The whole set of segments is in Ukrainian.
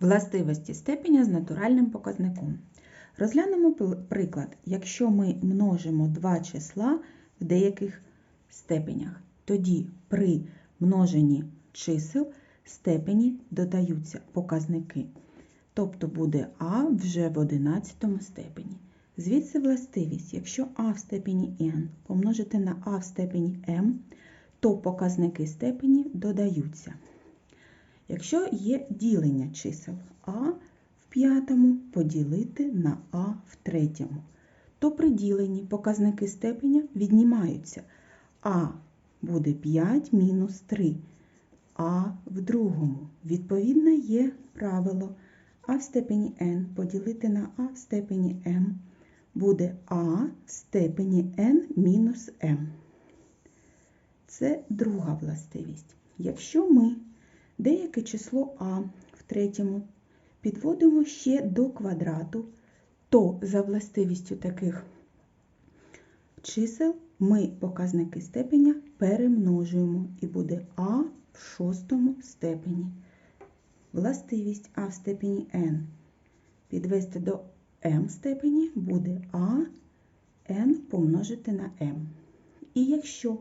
Властивості степеня з натуральним показником. Розглянемо приклад. Якщо ми множимо два числа в деяких степенях, тоді при множенні чисел степені додаються показники. Тобто буде а вже в 11 степені. Звідси властивість, якщо а в степені n помножити на а в степені m, то показники степені додаються. Якщо є ділення чисел а в п'ятому поділити на а в третьому, то при діленні показники степеня віднімаються. а буде 5 мінус 3, а в другому. Відповідно, є правило а в степені n поділити на а в степені m буде а в степені n мінус m. Це друга властивість. Якщо ми деяке число а в третьому підводимо ще до квадрату, то за властивістю таких чисел ми показники степеня перемножуємо і буде а в шостому степені. Властивість а в степені n підвести до m степені буде а n помножити на m. І якщо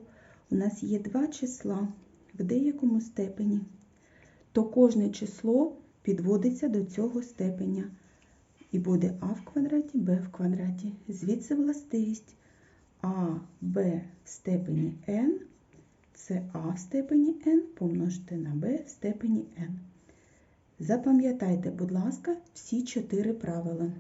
у нас є два числа в деякому степені, то кожне число підводиться до цього степеня. І буде а в квадраті, b в квадраті. Звідси властивість а, b в степені n це а в степені n помножити на b в степені n. Запам'ятайте, будь ласка, всі чотири правила.